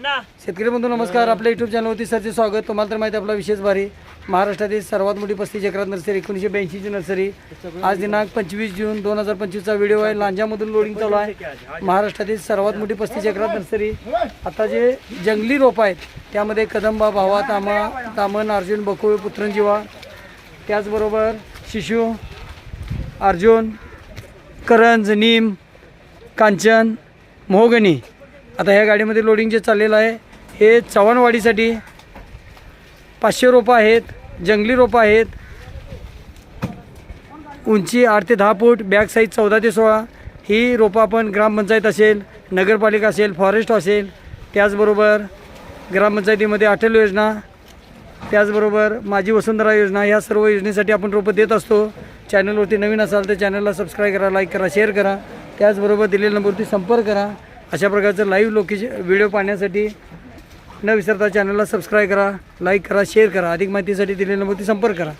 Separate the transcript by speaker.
Speaker 1: शेतकरी बंधू नमस्कार. आपल्या युट्यूब चॅनलवरती सरचे स्वागत. तुम्हाला तर माहिती आपला विशेष भारी. महाराष्ट्रातील सर्वात मोठी पस्तीस एकरात नर्सरी एकोणीसशे ब्याऐंशीची नर्सरी. आज दिनांक पंचवीस जून दोन हजार पंचवीसचा व्हिडिओ आहे. लांजामधून लोडिंग चालू आहे. महाराष्ट्रातील सर्वात मोठी पस्तीस एकरात नर्सरी. आता जे जंगली रोपं आहेत त्यामध्ये कदंबा भावा तामा तामन अर्जुन बकुळ पुत्रंजीवा. त्याचबरोबर शिशू अर्जुन करंज नीम कांचन मोहगणी आता ह्या गाडीमध्ये लोडिंग जे चाललेलं आहे हे चव्हाणवाडीसाठी पाचशे रोपं आहेत जंगली रोपं आहेत. उंची आठ ते दहा फूट बॅक साईज चौदा ते सोळा. ही रोपं आपण ग्रामपंचायत असेल नगरपालिका असेल फॉरेस्ट असेल त्याचबरोबर ग्रामपंचायतीमध्ये अटल योजना त्याचबरोबर माझी वसुंधरा योजना ह्या सर्व योजनेसाठी आपण रोपं देत असतो. चॅनलवरती नवीन असाल तर चॅनलला सबस्क्राईब करा लाईक करा शेअर करा. त्याचबरोबर दिलेल्या नंबरवरती संपर्क करा. अशा प्रकारचं लाईव्ह लोकेशन व्हिडिओ पाहण्यासाठी न विसरता चॅनलला सबस्क्राईब करा लाईक करा शेअर करा. अधिक माहितीसाठी दिलेल्या नंबरती संपर्क करा.